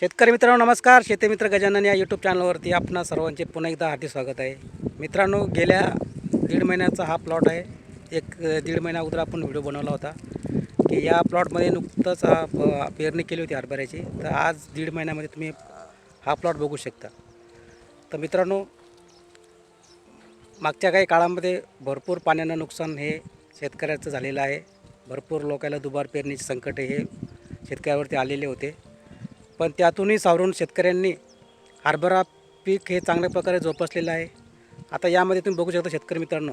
शेतकरी मित्रांनो नमस्कार. शेतीमित्र गजानन या यूट्यूब चॅनलवरती आपणा सर्वांचे पुन्हा एकदा हार्दिक स्वागत आहे. मित्रांनो गेल्या दीड महिन्याचा हा प्लॉट आहे. एक दीड महिन्या अगोदर आपण व्हिडिओ बनवला होता की या प्लॉटमध्ये नुकतंच पेरणी केली होती हरभऱ्याची. तर आज दीड महिन्यामध्ये तुम्ही हा प्लॉट बघू शकता. तर मित्रांनो मागच्या काही काळामध्ये भरपूर पाण्यानं नुकसान हे शेतकऱ्याचं झालेलं आहे. भरपूर लोकांना दुबार पेरणीचे संकट हे शेतकऱ्यावरती आलेले होते. पण त्यातूनही सावरून शेतकऱ्यांनी हरभरा पीक हे चांगल्या प्रकारे जोपासलेलं आहे. आता यामध्ये तुम्ही बघू शकता शेतकरी मित्रांनो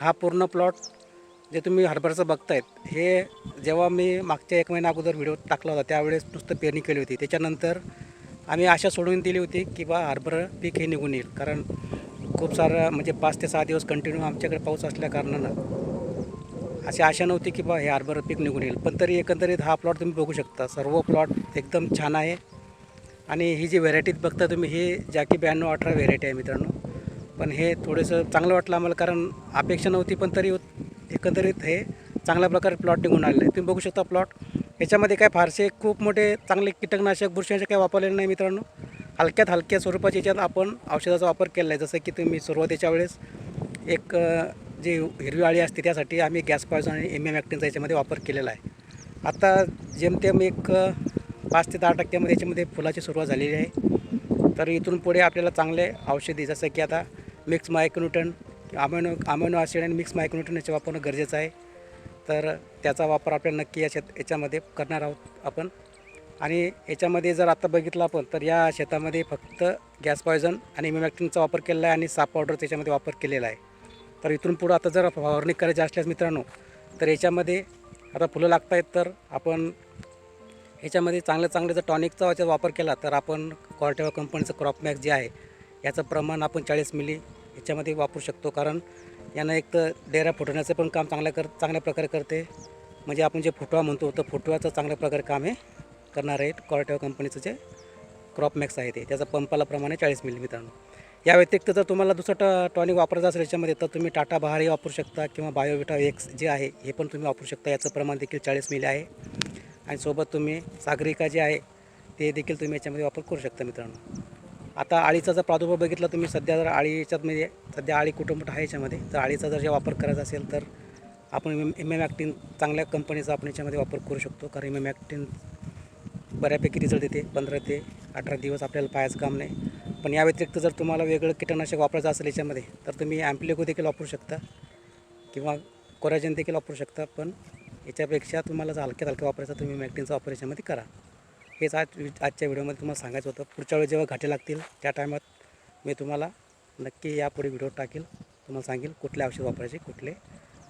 हा पूर्ण प्लॉट जे तुम्ही हरभऱ्याचं बघतायत हे जेव्हा मी मागच्या एक महिना अगोदर व्हिडिओ टाकला होता त्यावेळेस नुसतं पेरणी केली होती. त्याच्यानंतर आम्ही आशा सोडून दिली होती की बा हरभरा पीक हे निघून येईल. कारण खूप सारं म्हणजे पाच ते सहा दिवस कंटिन्यू आमच्याकडे पाऊस असल्या कारणानं अशी आशा नव्हती की बा हे हार्बर पीक निघून येईल. पण तरी एकंदरीत हा प्लॉट तुम्ही बघू शकता. सर्व प्लॉट एकदम छान आहे. आणि ही जी व्हेरायटीत बघता तुम्ही ही जॅकी ब्याण्णव अठरा व्हेरायटी आहे मित्रांनो. पण हे थोडंसं चांगलं वाटलं आम्हाला कारण अपेक्षा नव्हती पण तरी एकंदरीत हे चांगल्या प्रकारे प्लॉट निघून आलेलं आहे. तुम्ही बघू शकता प्लॉट याच्यामध्ये काय फारसे खूप मोठे चांगले कीटकनाशक बुरशीनाशक काही वापरलेले नाही मित्रांनो. हलक्यात हलक्या स्वरूपाच्या याच्यात आपण औषधाचा वापर केला आहे. जसं की तुम्ही सुरुवातीच्या वेळेस एक जी हिरवी आळी असते त्यासाठी आम्ही गॅस पॉयझन आणि एम एम ॲक्टिनचा याच्यामध्ये वापर केलेला आहे. आता जेमतेम एक पाच ते दहा टक्क्यामध्ये याच्यामध्ये फुलाची सुरुवात झालेली आहे. तर इथून पुढे आपल्याला चांगले औषधी जसं की आता mix micronutrient amino amino acid आणि मिक्स मायक्रोन्यूटन याचे वापरणं गरजेचं आहे. तर त्याचा वापर आपल्याला नक्की या शेत याच्यामध्ये करणार आहोत आपण. आणि याच्यामध्ये जर आता बघितलं आपण तर या शेतामध्ये फक्त गॅस पॉयझन आणि मिमॅक्टिनचा वापर केलेला आहे आणि साप पावडर त्याच्यामध्ये वापर केलेला आहे. तर इथून पुढं आता जर फवारणी करायची असल्यास मित्रांनो तर याच्यामध्ये आता फुलं लागत आहेत तर आपण याच्यामध्ये चांगलं चांगलं जर टॉनिकचा याचा वापर केला तर आपण कॉर्टेवा कंपनीचं क्रॉपमॅक्स जे आहे याचं प्रमाण आपण चाळीस मिली याच्यामध्ये वापरू शकतो. कारण यानं एक तर डेरा फुटवण्याचं पण काम चांगल्या कर चांगल्या प्रकारे करते. म्हणजे आपण जे फुटवा म्हणतो तर फुटव्याचं चांगल्या प्रकारे काम हे करणार आहे कॉर्टेवा कंपनीचं जे क्रॉपमॅक्स आहे ते त्याचं पंपाला प्रमाणे चाळीस मिली मित्रांनो. या व्यतिरिक्त जर तुम्हाला दुसरं ट टॉनिक वापरायचं असेल याच्यामध्ये तर तुम्ही टाटा बहारही वापरू शकता किंवा बायोविटा एक्स जे आहे हे पण तुम्ही वापरू शकता. याचं प्रमाण देखील चाळीस मिली आहे. आणि सोबत तुम्ही सागरिका जे आहे ते देखील तुम्ही याच्यामध्ये वापर करू शकता मित्रांनो. आता आळीचा जर प्रादुर्भाव बघितला तुम्ही सध्या जर आळी याच्यात म्हणजे सध्या आळी कुटुंब आहे याच्यामध्ये तर आळीचा जर जे वापर करायचा असेल तर आपण एम एम ॲक्टिन चांगल्या कंपनीचा आपण याच्यामध्ये वापर करू शकतो. कारण एम एम ॲक्टिन बऱ्यापैकी रिझल्ट देते पंधरा ते अठरा दिवस आपल्याला पाहायचं काम नाही. पण या व्यतिरिक्त जर तुम्हाला वेगळं कीटकनाशक वापरायचं असेल याच्यामध्ये तर तुम्ही ॲम्प्लिको देखील वापरू शकता. किंवा कोराजन देखील वापरू शकता पण याच्यापेक्षा तुम्हाला जर हलक्यात हलक्या वापरायचा तुम्ही मॅक्टिनचा वापर याच्यामध्ये करा. हेच आज आजच्या व्हिडिओमध्ये तुम्हाला सांगायचं होतं. पुढच्या वेळी जेव्हा घाटे लागतील त्या टायमात मी तुम्हाला नक्की यापुढे व्हिडिओ टाकेल. तुम्हाला सांगेल कुठले औषध वापरायचे कुठले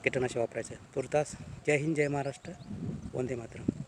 कीटकनाशक वापरायचे. तुर्तास जय हिंद जय महाराष्ट्र. वंदे मातरम.